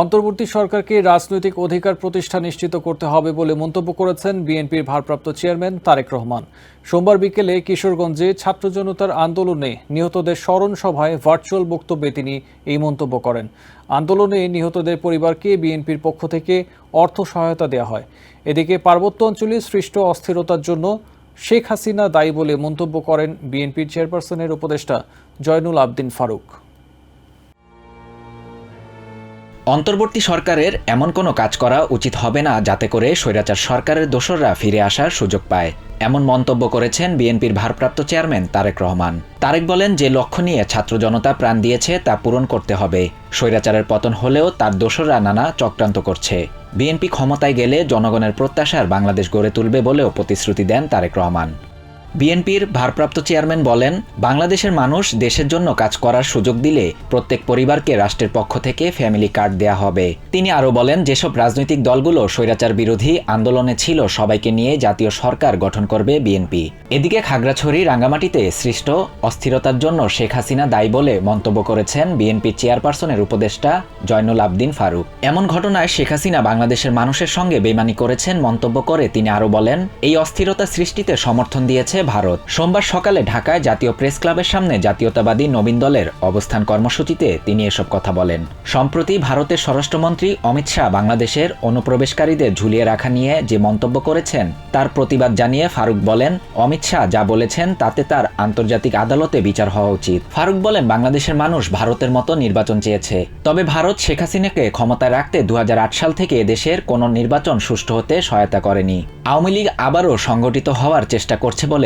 অন্তর্বর্তী সরকারকে রাজনৈতিক অধিকার প্রতিষ্ঠা নিশ্চিত করতে হবে বলে মন্তব্য করেছেন বিএনপির ভারপ্রাপ্ত চেয়ারম্যান তারেক রহমান। সোমবার বিকেলে কিশোরগঞ্জে ছাত্র জনতার আন্দোলনে নিহতদের স্মরণ সভায় ভার্চুয়াল বক্তব্যে তিনি এই মন্তব্য করেন। আন্দোলনে নিহতদের পরিবারকে বিএনপির পক্ষ থেকে অর্থ সহায়তা দেওয়া হয়। এদিকে পার্বত্য অঞ্চলে সৃষ্ট অস্থিরতার জন্য শেখ হাসিনা দায়ী বলে মন্তব্য করেন বিএনপির চেয়ারপারসনের উপদেষ্টা জয়নুল আবদিন ফারুক। অন্তর্বর্তী সরকারের এমন কোনো কাজ করা উচিত হবে না যাতে করে স্বৈরাচার সরকারের দোসররা ফিরে আসার সুযোগ পায়। এমন মন্তব্য করেছেন বিএনপির ভারপ্রাপ্ত চেয়ারম্যান তারেক রহমান। তারেক বলেন যে লক্ষ্য নিয়ে ছাত্র জনতা প্রাণ দিয়েছে তা পূরণ করতে হবে। স্বৈরাচারের পতন হলেও তার দোসররা নানা চক্রান্ত করছে। বিএনপি ক্ষমতায় গেলে জনগণের প্রত্যাশার বাংলাদেশ গড়ে তুলবে বলেও প্রতিশ্রুতি দেন তারেক রহমান। বিএনপির ভারপ্রাপ্ত চেয়ারম্যান বলেন, বাংলাদেশের মানুষ দেশের জন্য কাজ করার সুযোগ দিলে প্রত্যেক পরিবারকে রাষ্ট্রের পক্ষ থেকে ফ্যামিলি কার্ড দেয়া হবে। তিনি আরও বলেন, যেসব রাজনৈতিক দলগুলো স্বৈরাচার বিরোধী আন্দোলনে ছিল, সবাইকে নিয়ে জাতীয় সরকার গঠন করবে বিএনপি। এদিকে খাগড়াছড়ি, রাঙ্গামাটিতে সৃষ্ট অস্থিরতার জন্য শেখ হাসিনা দায়ী বলে মন্তব্য করেছেন বিএনপির চেয়ারপারসনের উপদেষ্টা জয়নুল আবদিন ফারুক। এমন ঘটনায় শেখ হাসিনা বাংলাদেশের মানুষের সঙ্গে বেমানি করেছেন মন্তব্য করে তিনি আরও বলেন, এই অস্থিরতা সৃষ্টিতে সমর্থন দিয়েছে ভারত। সোমবার সকালে ঢাকায় জাতীয় প্রেস ক্লাবের সামনে জাতীয়তাবাদী নবীন দলের অবস্থান কর্মসূচিতে তিনি এসব কথা বলেন। সম্প্রতি ভারতের স্বরাষ্ট্রমন্ত্রী অমিত শাহ বাংলাদেশের অনুপ্রবেশকারীদের ঝুলিয়ে রাখা নিয়ে যে মন্তব্য করেছেন, তার প্রতিবাদ জানিয়ে ফারুক বলেন, অমিত শাহ যা বলেছেন, তাতে তার আন্তর্জাতিক আদালতে বিচার হওয়া উচিত। ফারুক বলেন, বাংলাদেশের মানুষ ভারতের মতো নির্বাচন চেয়েছে। তবে ভারত শেখ হাসিনাকে ক্ষমতায় রাখতে দু হাজার আট সাল থেকে এদেশের কোনো নির্বাচন সুষ্ঠু হতে সহায়তা করেনি। আওয়ামী লীগ আবারও সংগঠিত হওয়ার চেষ্টা করছে বলে